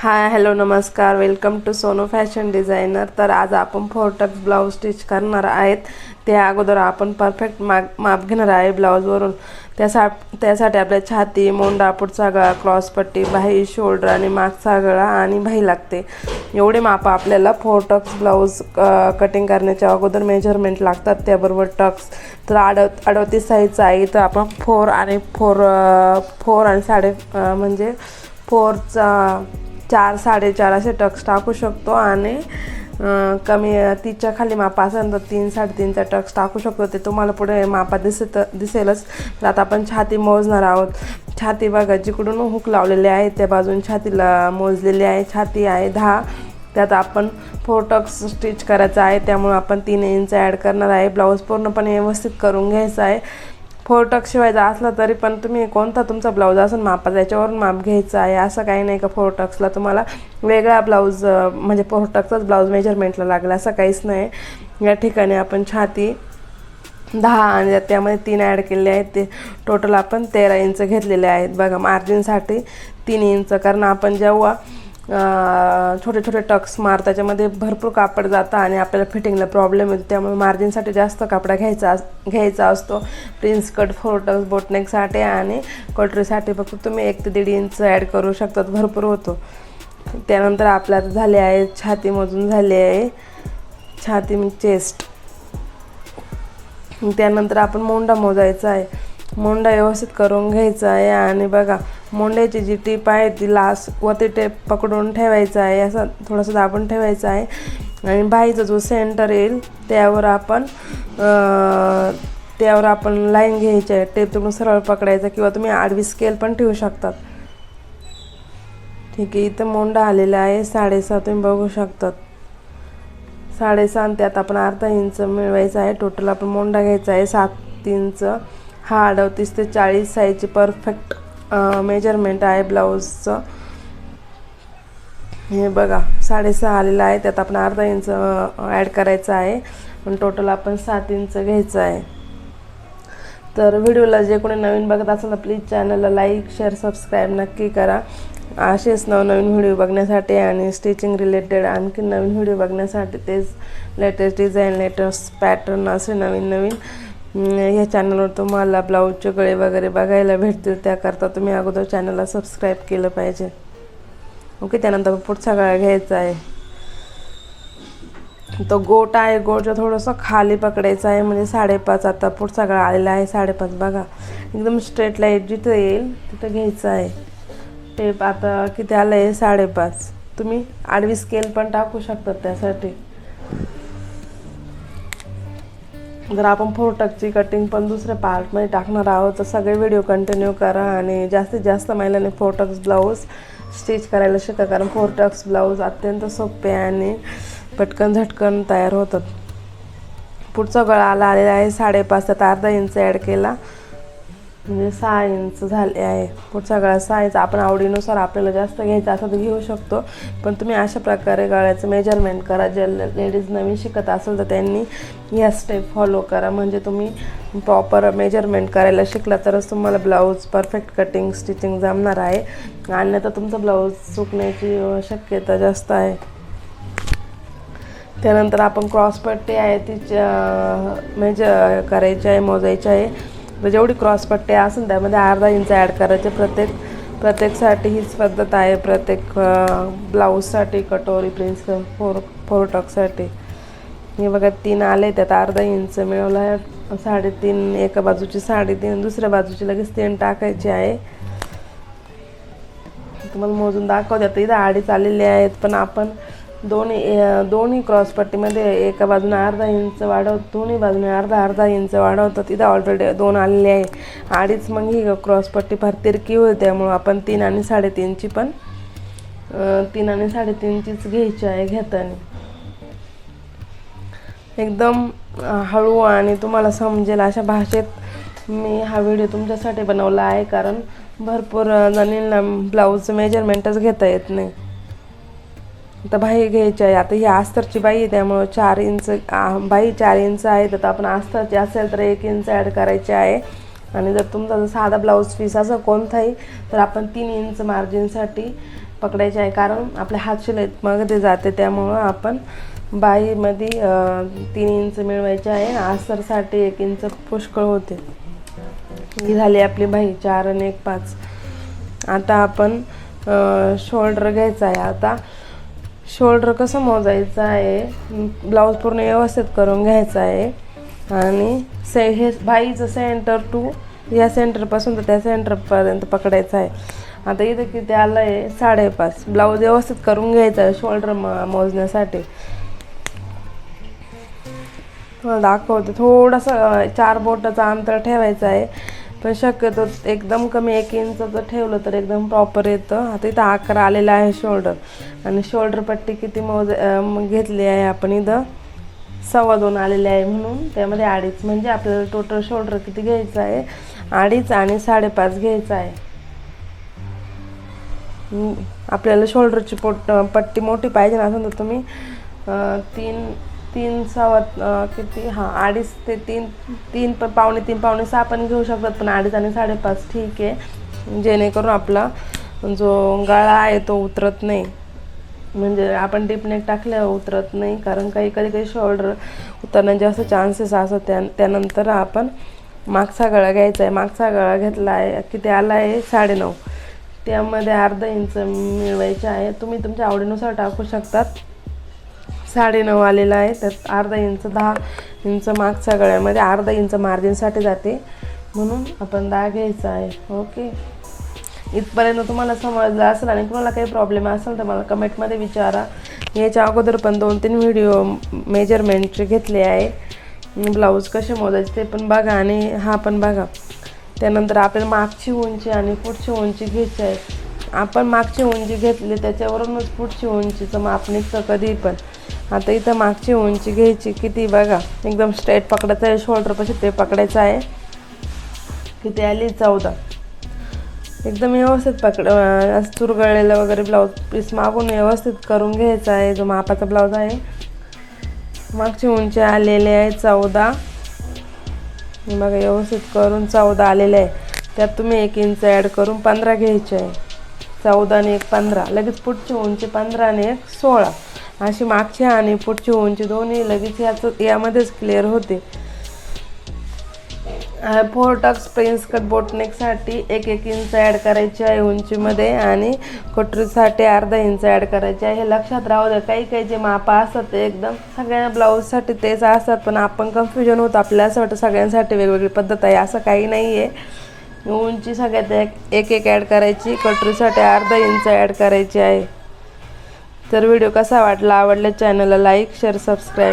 हाय hello नमस्कार. Welcome to Sono fashion designer तर आज आपण फोर टक्स ब्लाऊज स्टिच करणार आहेत. त्या अगोदर आपण परफेक्ट माग माप घेणार आहे ब्लाऊजवरून त्यासा त्यासाठी आपल्या छाती मोंडा पुढचा गळा क्रॉसपट्टी बाही शोल्डर आणि मागचा गळा आणि बाही लागते. एवढे माप आपल्याला फोर टक्स ब्लाऊज कटिंग करण्याच्या अगोदर मेजरमेंट लागतात. त्याबरोबर टक्स तर अडव अडतीस साईजचा आहे. तर आपण फोर आणि फोर फोर आणि साडे म्हणजे फोरचा चार साडेचार असे टक्स टाकू शकतो आणि कमी तिच्या खाली मापा असेल तर तीन साडेतीनचा टक्स टाकू शकतो. ते तुम्हाला पुढे मापा दिसत दिसेलच. तर आता आपण छाती मोजणार आहोत. छाती बघा जिकडून हुक लावलेले आहे त्या बाजून छातीला मोजलेली आहे. छाती आहे दहा. त्यात आपण फोर टक्स स्टिच करायचा आहे. त्यामुळे आपण तीन इंच ॲड करणार आहे. ब्लाऊज पूर्णपणे व्यवस्थित करून घ्यायचा आहे. फोटक शिवायचा असला तरी पण तुम्ही कोणता तुमचा ब्लाऊज असून मापा त्याच्यावरून माप घ्यायचा आहे असं काही नाही का फोरटक्सला तुम्हाला वेगळा ब्लाऊज म्हणजे फोटक्सचाच ब्लाऊज मेजरमेंटला लागला असं काहीच नाही. या ठिकाणी आपण छाती दहा आणि त्यामध्ये तीन ॲड केले आहेत. ते टोटल आपण तेरा इंच घेतलेले आहेत. बघा मार्जिनसाठी तीन इंच कारण आपण जेव्हा छोटे छोटे टक्स मार त्याच्यामध्ये भरपूर कापड जातं आणि आपल्याला फिटिंगला प्रॉब्लेम येतो. त्यामुळे मार्जिनसाठी जास्त कापडा घ्यायचा अस- घ्यायचा असतो. प्रिन्स कट फोर टक्स बोटनेकसाठी आणि कटरीसाठी फक्त तुम्ही एक ते दीड इंच ॲड करू शकतात. भरपूर होतो. त्यानंतर आपल्या आता झाले आहे छातीमधून झाले आहे. छाती चेस्ट त्यानंतर आपण मोंडा मोजायचा आहे. मोंडा व्यवस्थित करून घ्यायचा आहे आणि बघा मोंड्याची जी टीप आहे ती लास्ट ती टेप पकडून ठेवायचा आहे असा थोडंसं दाबून ठेवायचं आहे. आणि बाईचा जो सेंटर येईल त्यावर आपण त्यावर आपण लाईन घ्यायची आहे. टेप तुम्ही सरळ पकडायचा किंवा तुम्ही आडवी स्केल पण ठेवू शकतात. ठीक आहे इथं मोंडा आलेला आहे. साडेसहा तुम्ही बघू शकतात. साडेसहा आणि त्यात आपण अर्धा इंच मिळवायचं आहे. टोटल आपण मोंडा घ्यायचा आहे. सात इंच हा अडतीस ते चाळीस साईजची परफेक्ट मेजरमेंट आहे ब्लाऊजचं हे बघा साडेसहा आलेलं आहे. त्यात आपण अर्धा इंच ॲड करायचं आहे. पण टोटल आपण सात इंच घ्यायचं आहे. तर व्हिडिओला जे कोणी नवीन बघत असेल तर प्लीज चॅनलला लाईक शेअर सबस्क्राईब नक्की करा. असेच नवनवीन व्हिडिओ बघण्यासाठी आणि स्टिचिंग रिलेटेड आणखी नवीन व्हिडिओ बघण्यासाठी तेच लेटेस्ट डिझाईन लेटेस्ट पॅटर्न असे नवीन नवीन ह्या चॅनलवर तुम्हाला ब्लाऊजचे गळे वगैरे बघायला भेटतील. त्याकरता तुम्ही अगोदर चॅनलला सबस्क्राईब केलं पाहिजे. ओके त्यानंतर पुढचा गळा घ्यायचा आहे. तो गोट आहे गोटचं थोडंसं खाली पकडायचं आहे म्हणजे साडेपाच आता पुढचा गळा आलेला आहे साडेपाच बघा. एकदम स्ट्रेट लाइट जिथं येईल तिथं घ्यायचं आहे. टेप आता किती आलं आहे साडेपाच. तुम्ही आडवी स्केल पण टाकू शकतात त्यासाठी. जर आपण फोर टकची कटिंग पण दुसऱ्या पार्टमध्ये टाकणार आहोत तर सगळे व्हिडिओ कंटिन्यू करा आणि जास्तीत जास्त महिलांनी फोर टक्स ब्लाऊज स्टिच करायला शिका कारण फोर टक्स ब्लाऊज अत्यंत सोपे आणि पटकन झटकन तयार होतात. पुढचा गळा आला आलेला आहे साडेपाच त्यात अर्धा इंच ॲड केला. म्हणजे सहा इंच झाले आहे. पुढचा गळा सहा इंच आपण आवडीनुसार आपल्याला जास्त घ्यायचा असं तर घेऊ शकतो. पण तुम्ही अशा प्रकारे गळ्याचं मेजरमेंट करा. जे लेडीज नवीन शिकत असेल तर त्यांनी या स्टेप फॉलो करा. म्हणजे तुम्ही प्रॉपर मेजरमेंट करायला शिकला तरच तुम्हाला ब्लाऊज परफेक्ट कटिंग स्टिचिंग जमणार आहे. अन्य तर तुमचं ब्लाऊज चुकण्याची शक्यता जास्त आहे. त्यानंतर आपण क्रॉसपट्टी आहे ती मेजर करायची आहे मोजायची आहे. म्हणजे तर जेवढी क्रॉस क्रॉसपट्टी असेल त्यामध्ये अर्धा इंच ॲड करायचे. प्रत्येक प्रत्येकसाठी हीच पद्धत आहे. प्रत्येक ब्लाऊजसाठी कटोरी प्रिन्स फोर फोर टॉकसाठी हे बघा तीन आले त्यात अर्धा इंच मिळवला आहे. साडेतीन एका बाजूची साडेतीन दुसऱ्या बाजूची लगेच तीन टाकायची आहे. तुम्हाला मोजून दाखवते. आता इथं अडीच आलेले आहेत पण आपण दोन्ही दोन्ही क्रॉसपट्टीमध्ये एका बाजूने अर्धा इंच वाढवत दोन्ही बाजूने अर्धा अर्धा इंच वाढवतो. तिथं ऑलरेडी दोन आलेले आहे. अडीच मग ही क्रॉसपट्टी फार तिरकी होईल? त्यामुळं आपण तीन आणि साडेतीनची पण तीन आणि साडेतीनचीच घ्यायची आहे घेताना. एकदम हळू आणि तुम्हाला समजेल अशा भाषेत मी हा व्हिडिओ तुमच्यासाठी बनवला आहे. कारण भरपूर जणींना ब्लाऊजचं मेजरमेंटच घेता येत नाही. आता बाई घ्यायची आहे. आता ही अस्तरची बाई आहे त्यामुळं चार इंच बाई चार इंच आहे. तर आपण अस्तरची असेल तर एक इंच ॲड करायची आहे. आणि जर तुमचा जर साधा ब्लाऊज पीस असं कोणताही तर आपण तीन इंच मार्जिनसाठी पकडायचे आहे. कारण आपल्या हात शिलाईत मध्ये जाते त्यामुळं आपण बाईमध्ये तीन इंच मिळवायचे आहे. आस्तरसाठी एक इंच पुष्कळ होते. ही झाली आपली बाई चार आणि एक पाच. आता आपण शोल्डर घ्यायचा आहे. आता शोल्डर कसं मोजायचं आहे ब्लाऊज पूर्ण व्यवस्थित करून घ्यायचा आहे. आणि से हे बाईचं सेंटर टू या सेंटरपासून तर त्या सेंटरपर्यंत पकडायचं आहे. आता इथं किती आलं आहे साडेपाच. ब्लाऊज व्यवस्थित करून घ्यायचा आहे शोल्डर मोजण्यासाठी. दाखवते. थोडंसं चार बोटाचं अंतर ठेवायचं आहे. पण शक्यतो एकदम कमी एक इंचाचं ठेवलं तर एकदम प्रॉपर येतं. आता इथं अकरा आलेला आहे शोल्डर आणि शोल्डर पट्टी किती मोज घेतली आहे आपण इथं? सव्वा दोन आलेले आहे म्हणून. त्यामध्ये अडीच. म्हणजे आपल्याला टोटल शोल्डर किती घ्यायचं आहे? अडीच आणि साडेपाच घ्यायचं आहे. आपल्याला शोल्डरची पोट पट्टी मोठी पाहिजे ना असं तर तुम्ही? तीन तीन सव्वा किती? हां अडीच ते तीन तीन प पावणे तीन पावणे सहा पण घेऊ शकतात पण अडीच आणि साडेपाच ठीक आहे. जेणेकरून आपला जो गळा आहे तो उतरत नाही. म्हणजे आपण डिपनेक टाकल्यावर उतरत नाही कारण काही कधी काही शोल्डर उतरण्याचे जास्त चान्सेस असतात. त्या त्यानंतर आपण मागचा गळा घ्यायचा आहे. मागचा गळा घेतला आहे किती आला आहे? साडेनऊ. त्यामध्ये अर्धा इंच मिळवायचे आहे. तुम्ही तुमच्या आवडीनुसार टाकू शकतात. साडेनऊ आलेला आहे. तर अर्धा इंच दहा इंच मागच्या गळ्यामध्ये अर्धा इंच मार्जिनसाठी जाते. म्हणून आपण दहा घ्यायचा आहे. ओके. इथपर्यंत तुम्हाला समजलं असेल आणि तुम्हाला काही प्रॉब्लेम असेल तर मला कमेंटमध्ये विचारा. याच्या अगोदर पण दोन तीन व्हिडिओ मेजरमेंटचे घेतले आहे. ब्लाऊज कसे मोजायचे ते पण बघा आणि हा पण बघा. त्यानंतर आपल्याला मागची उंची आणि पुढची उंची घ्यायची आहे. आपण मागची उंची घेतली त्याच्यावरूनच पुढची उंचीचं माप निघतं कधी पण आता इथं मागची उंची घ्यायची किती बघा. एकदम स्ट्रेट पकडायचं आहे शोल्डरपाशी ते पकडायचं आहे. किती आली? चौदा. एकदम व्यवस्थित पकड चुरगळलेलं वगैरे ब्लाऊज पीस मागून व्यवस्थित करून घ्यायचा आहे. जो मापाचा ब्लाऊज आहे. मागची उंची आलेली आहे चौदा. मग बघा व्यवस्थित करून चौदा आलेले आहे. त्यात तुम्ही एक इंच ॲड करून पंधरा घ्यायचे आहे. चौदा आणि एक पंधरा. लगेच पुढची उंची पंधरा आणि एक सोळा. अशी मागची आणि पुढची उंची दोन्ही लगेच याचं यामध्येच क्लिअर होते. फोर टक्स प्रिन्स कट बोटनेकसाठी एक एक इंच ॲड करायची आहे उंचीमध्ये आणि कटरीसाठी अर्धा इंच ॲड करायचे आहे. हे लक्षात राहू द्या काही काही जे मापा असतात ते एकदम सगळ्या ब्लाऊजसाठी तेच असतात पण आपण कन्फ्युजन होतं. आपल्याला असं वाटतं सगळ्यांसाठी वेगवेगळी पद्धत आहे. असं काही नाही आहे उंची सगळ्यात एक एक ॲड करायची कटरीसाठी अर्धा इंच ॲड करायची आहे. तर व्हिडिओ कसा वाटला आवडल्या चॅनलला लाईक शेअर सबस्क्राईब